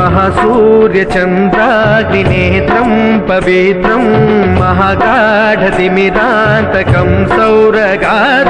महासूर्यचन्द्राग्निनेत्रं पवित्रं महागाढतिमिरान्तकं सौरगात्रं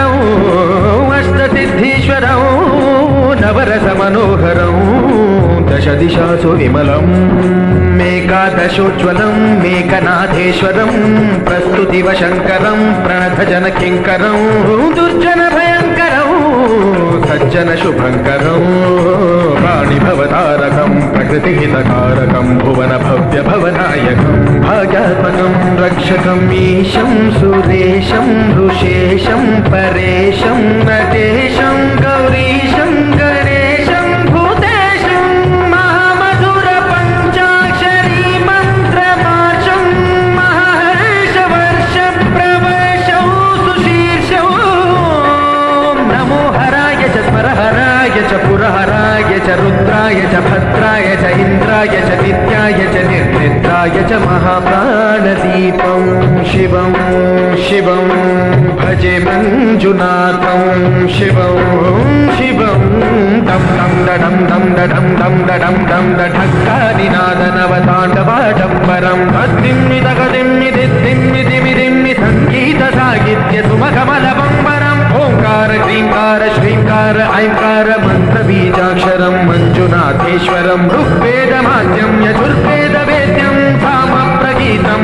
మనోహరం దశ దిశాసు విమలం మేఘాదశోజ్వలం మేఘనాథేశ్వరం ప్రస్తుతివ శంకరం ప్రణత జన కింకరం. దుర్జన భయంకరం సజ్జన శుభంకరం. ప్రాణిభవతారకం ప్రకృతిహితకారకం భువన భవ్య భవనాయకం భాగ్యాత్మకం రక్షకం ఈశం సురేశం ఋషేశం పరేశం నటేశం గౌరీశం. निर्निद्राय च महाप्राणदीपं शिवं शिवं भजे मञ्जुनाथं शिवं शिवं दं दं दडं दं दडं दं दडं दं दढक्कानिनादनवताण्डवाडम्बरं तद्दिम्मि तगदिम्मि दिद्दिम्मि दिमिदिम्मि सङ्गीतसाहित्य सुमकमलबम्बरम् ओङ्कार क्रीङ्कार श्रीङ्कार ऐङ्कार मन्त्रबीजाक्षरं मञ्जुनाथेश्वरं ऋग्वेदमाद्यं यजुर्वेदवेद्यं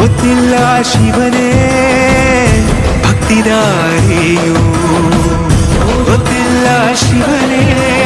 ഒന്നില്ല ശിവനെ. ഭക്തിദാരിയോ. ഒന്നില്ല ശിവനേ.